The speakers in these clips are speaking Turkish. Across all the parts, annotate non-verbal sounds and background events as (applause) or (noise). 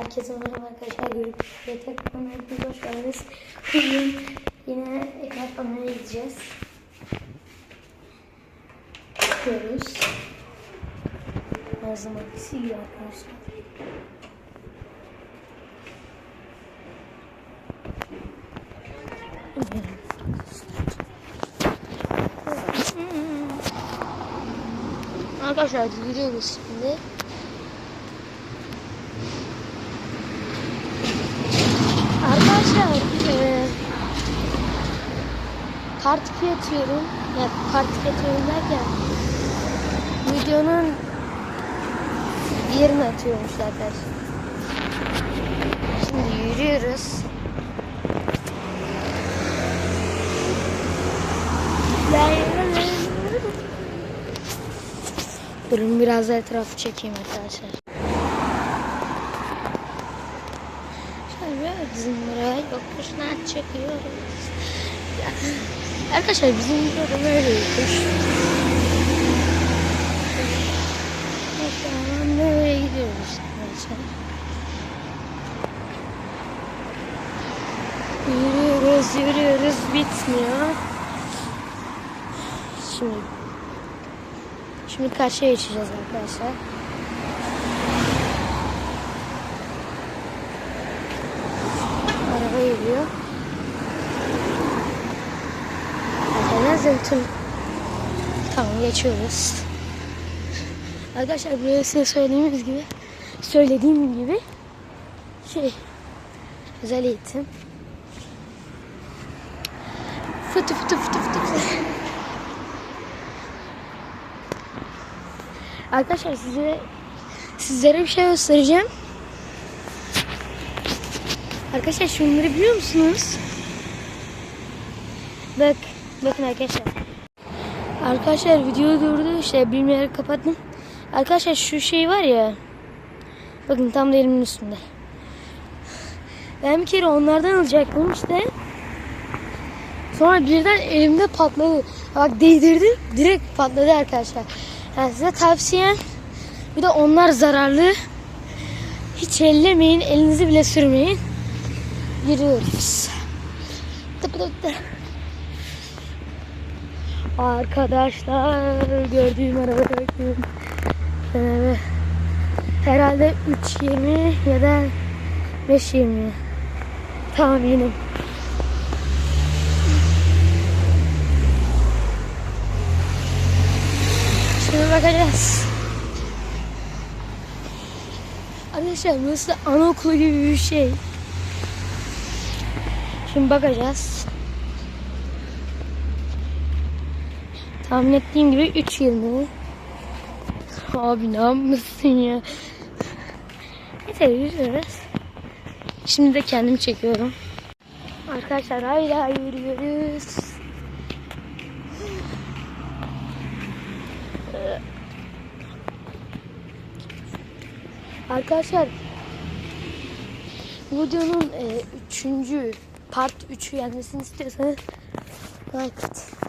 Herkese merhaba arkadaşlar. Görüşürüz. Tekrar hepiniz hoş geldiniz. Bugün yine ekmek almaya gideceğiz. Gidiyoruz. Her zaman gibi arkadaşlar. Arkadaşlar gidiyoruz şimdi. Arkadaşlar eee kart atıyorum. Ya kart atıyorum derken videonun yerine atıyormuş arkadaşlar. Şimdi yürüyoruz. Durun biraz da etrafı çekeyim arkadaşlar. Şöyle bizim buraya yokuşlar çekiyoruz. Ya, Arkadaşlar bizim burada böyle yokuş. An böyle gidiyoruz arkadaşlar. Yürüyoruz, yürüyoruz, bitmiyor. Şimdi Şimdi karşıya geçeceğiz arkadaşlar. Araba geliyor. Arkadaşlar tüm Tamam geçiyoruz. Arkadaşlar buraya size söylediğimiz gibi söylediğim gibi şey özel eğitim. Fıtı fıtı fıtı fıtı. Arkadaşlar size sizlere bir şey göstereceğim. Arkadaşlar şunları biliyor musunuz? Bak, bakın arkadaşlar. Arkadaşlar videoyu durdu işte bilmeyerek kapattım. Arkadaşlar şu şey var ya. Bakın tam da elimin üstünde. Ben bir kere onlardan alacaktım işte. Sonra birden elimde patladı. Bak değdirdim direkt patladı arkadaşlar. Yani size tavsiyem bir de onlar zararlı. Hiç ellemeyin. Elinizi bile sürmeyin. Yürüyoruz. Tıpı tıpı. Arkadaşlar gördüğüm araba bakıyorum. Ee, herhalde 3.20 ya da 5.20 tahminim. Şimdi bakacağız. Arkadaşlar burası anaokulu gibi bir şey. Şimdi bakacağız. Tahmin ettiğim gibi 3.20. Abi ne yapmışsın ya? Neyse yürüyoruz. Şimdi de kendimi çekiyorum. Arkadaşlar hala yürüyoruz. Arkadaşlar videonun e, üçüncü part 3'ü gelmesini istiyorsanız like it.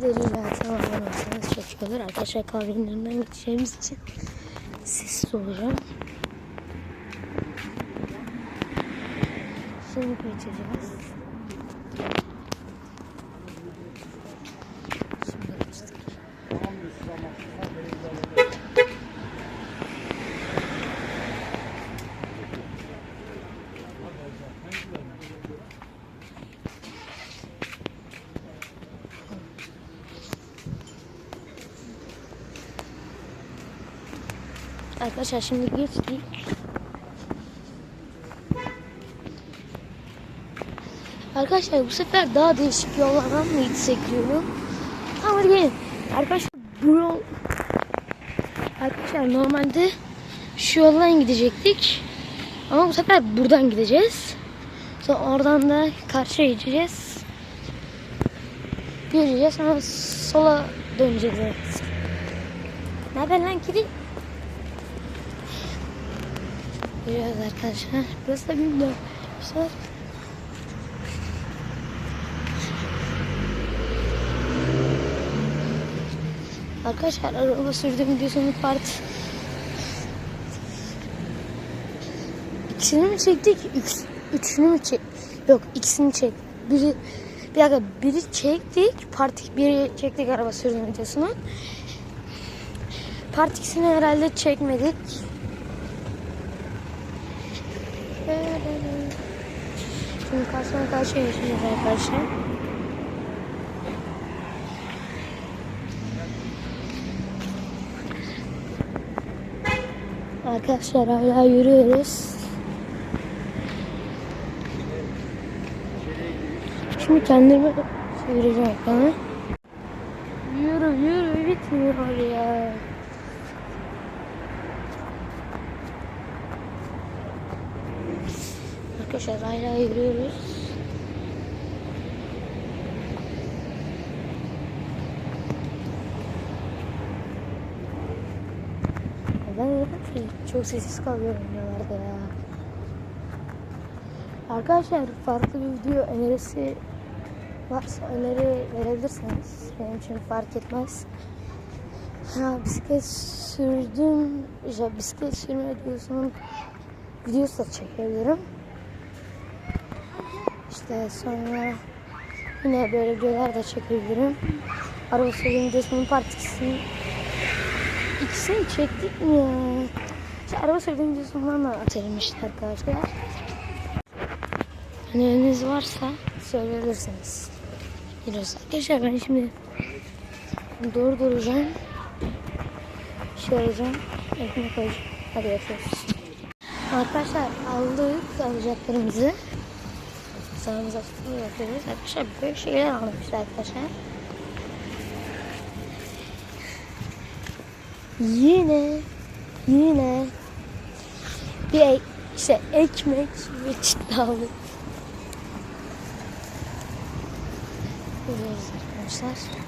Rica tamamlamazsanız çok iyi olur. Arkadaşlar kahvenin önünden geçeceğimiz için sessiz olacağım. Şimdi geçeceğiz. Arkadaşlar şimdi geçtik. Arkadaşlar bu sefer daha değişik yollardan mı gitsek diyorum. Tamam hadi. Arkadaşlar bu yol... Arkadaşlar normalde şu yoldan gidecektik. Ama bu sefer buradan gideceğiz. Sonra oradan da karşıya geçeceğiz. Yürüyeceğiz sonra sola döneceğiz. Ne haber lan kedi? Yürüyoruz arkadaşlar. Burası da bilmiyorum. İşte Arkadaşlar araba sürdüğüm videosunu part ikisini mi çektik? Üç, üçünü mü çek? Yok ikisini çek. Biri bir dakika biri çektik. Part biri çektik araba sürdüğüm videosunu. Part ikisini herhalde çekmedik. Şimdi karşıdan karşıya geçeceğiz arkadaşlar. Arkadaşlar hala yürüyoruz. Şimdi kendimi çevireceğim ekranı. Yürü yürü bitmiyor ya. Arkadaşlar hala yürüyoruz. Öyle çok sessiz kalıyorum buralarda ya. Arkadaşlar farklı bir video önerisi varsa öneri verebilirsiniz. Benim için fark etmez. Ha, bisiklet sürdüm. İşte bisiklet sürme videosunun videosu da çekebilirim. İşte sonra yine böyle videolar da çekebilirim. Araba sürdüğüm videosunun partisini ikisini çektik mi ya? İşte araba sürdüğüm videosundan da atarım işte arkadaşlar. Öneriniz varsa söyleyebilirsiniz. Giriyoruz. Arkadaşlar ben şimdi doğru duracağım. Şey arayacağım. Ekmek koyacağım. Hadi yapıyoruz. Arkadaşlar aldık alacaklarımızı. Tutuyor yapıyoruz. Arkadaşlar böyle şeyler almışlar arkadaşlar. Yine yine bir ek- işte ekmek ve çıktı aldık. Görüyoruz arkadaşlar.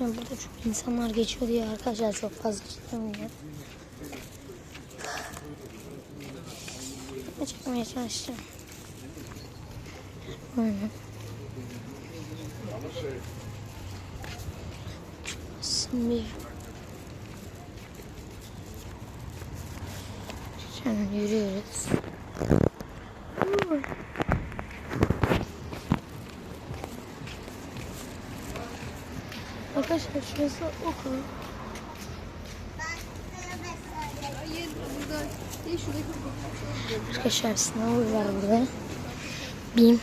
Ya burada çok insanlar geçiyor diye arkadaşlar çok fazla çıkmıyor. Ne çekmeye çalışacağım. Hı. Şimdi Şimdi yürüyoruz. Arkadaşlar şurası okul. Hayır burada değil şuradaki Arkadaşlar sınavı var burada. Bim.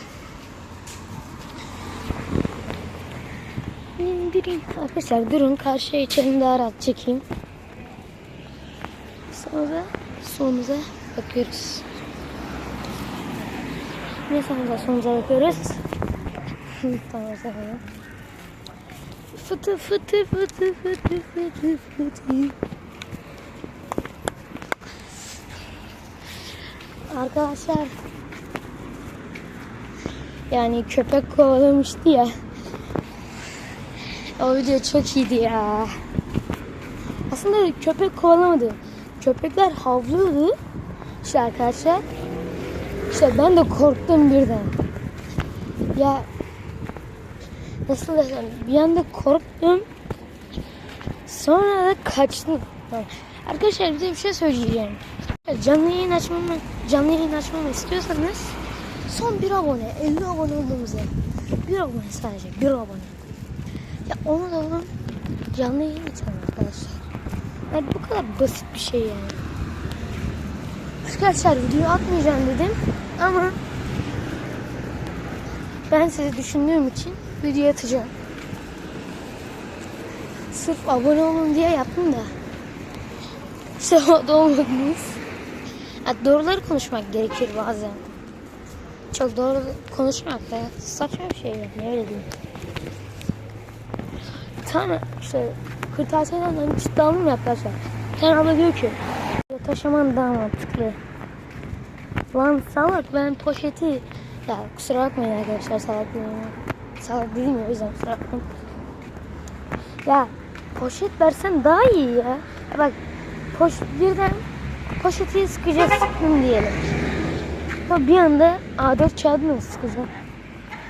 İndirin. Arkadaşlar durun karşıya içelim daha rahat çekeyim. Sonra solumuza bakıyoruz. Ne sağımıza solumuza bakıyoruz? (laughs) tamam tamam. Fıtı fıtı fıtı fıtı fıtı fıtı. Arkadaşlar yani köpek kovalamıştı ya. O video çok iyiydi ya. Aslında köpek kovalamadı. Köpekler havlıyordu. İşte arkadaşlar. İşte ben de korktum birden. Ya nasıl desem bir anda korktum. Sonra da kaçtım. Arkadaşlar bir de bir şey söyleyeceğim. Canlı yayın açmamı, canlı yayın açmamı istiyorsanız son bir abone, 50 abone olduğumuzda bir abone sadece, bir abone. Ya onu da olun canlı yayın açalım arkadaşlar. Yani bu kadar basit bir şey yani. Arkadaşlar video atmayacağım dedim ama ben sizi düşündüğüm için video atacağım. Sırf abone olun diye yaptım da. (laughs) İşte olmadınız. Ya doğruları konuşmak gerekir bazen. Çok doğru konuşmak da saçma bir şey yani öyle diyeyim. Bir tane işte kırtasiyeden hani ciddi aldım ya arkadaşlar. Bir abla diyor ki taşıman daha mantıklı. Lan salak ben poşeti ya kusura bakmayın arkadaşlar salak değilim. Salak değilim ya o yüzden kusura bakmayın. Ya poşet versen daha iyi ya. ya bak poş birden poşeti sıkacak sıktım diyelim. Ama bir anda A4 kağıdını sıkacağım.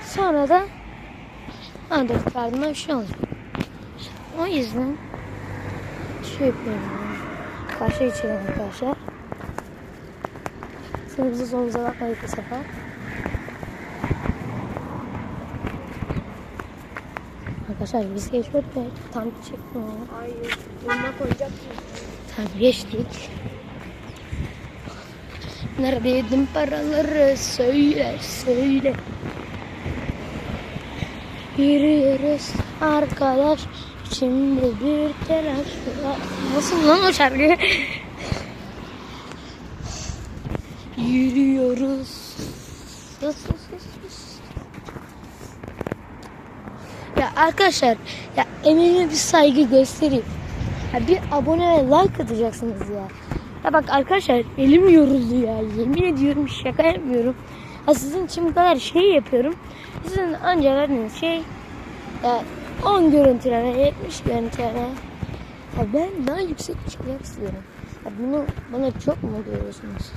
Sonra da A4 kağıdına bir şey olacak. O yüzden şey yapıyorum. Karşı içelim arkadaşlar. Sınıfı solumuza bakmadık bu sefer. Arkadaşlar biz ve tam çekmiyor. Hayır. Yanına koyacaksın. Tam geçtik. Neredeydin paraları söyle söyle. Yürüyoruz arkadaş. Şimdi bir telaş var. Nasıl lan o şarkı? Yürüyoruz. Ya arkadaşlar ya emeğime bir saygı göstereyim. Ya bir abone ve like atacaksınız ya. Bak arkadaşlar elim yoruldu ya. Yemin ediyorum şaka yapmıyorum. Ya sizin için bu kadar şey yapıyorum. Sizin anca verdiğiniz şey ya 10 görüntüleme, 70 görüntüleme. Ya ben daha yüksek çıkmak istiyorum. Ya bunu bana çok mu görüyorsunuz?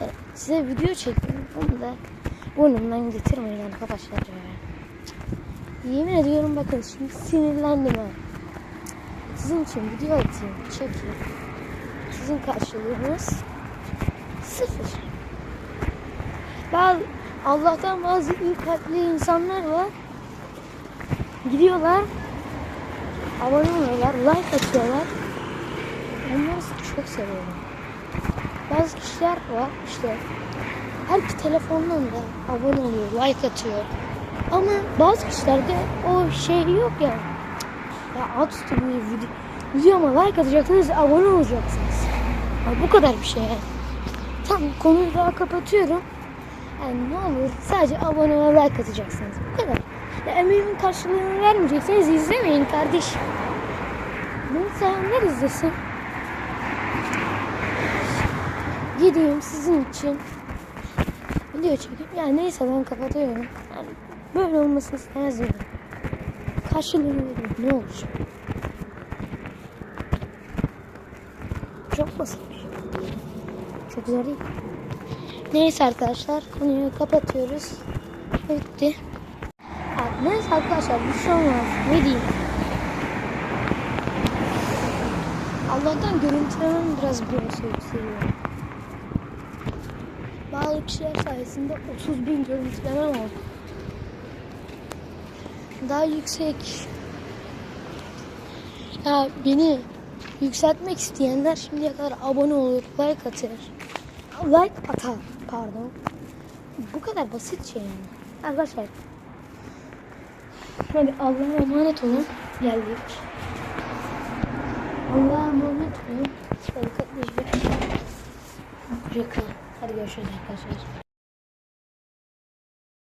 Ya size video çekiyorum. Onu da burnumdan getirmeyin arkadaşlar ya. Yemin ediyorum bakın şimdi sinirlendim ha. Sizin için video atayım, çekeyim. Sizin karşılığınız sıfır. Bazı, Allah'tan bazı iyi kalpli insanlar var. Gidiyorlar, abone oluyorlar, like atıyorlar. Onları çok seviyorum. Bazı kişiler var işte her bir telefondan da abone oluyor, like atıyor. Ama bazı kişilerde o şey yok yani. Ya at üstü bir video, videoma like atacaksınız, abone olacaksınız. Ya bu kadar bir şey yani. Tamam konuyu daha kapatıyorum. Yani ne olur sadece abone ve like atacaksınız. Bu kadar. Ya emeğimin karşılığını vermeyecekseniz izlemeyin kardeşim. Beni sevenler izlesin. Gideyim sizin için video çekip yani neyse ben kapatıyorum. Yani böyle olmasını istemezdim. Karşılığını verin ne olur. Çok basit. Çok zor değil. Neyse arkadaşlar konuyu kapatıyoruz. Bitti. Neyse arkadaşlar bir şey olmaz. Ne diyeyim? Allah'tan görüntülemem biraz biraz yükseliyor. Bazı kişiler sayesinde 30 bin görüntülemem oldu. Daha yüksek. Ya beni yükseltmek isteyenler şimdiye kadar abone olur, like atar. Like atar, pardon. Bu kadar basit şey yani. Arkadaşlar. Hadi Allah'a emanet olun. Geldik. Allah'a emanet olun. Hadi görüşürüz arkadaşlar.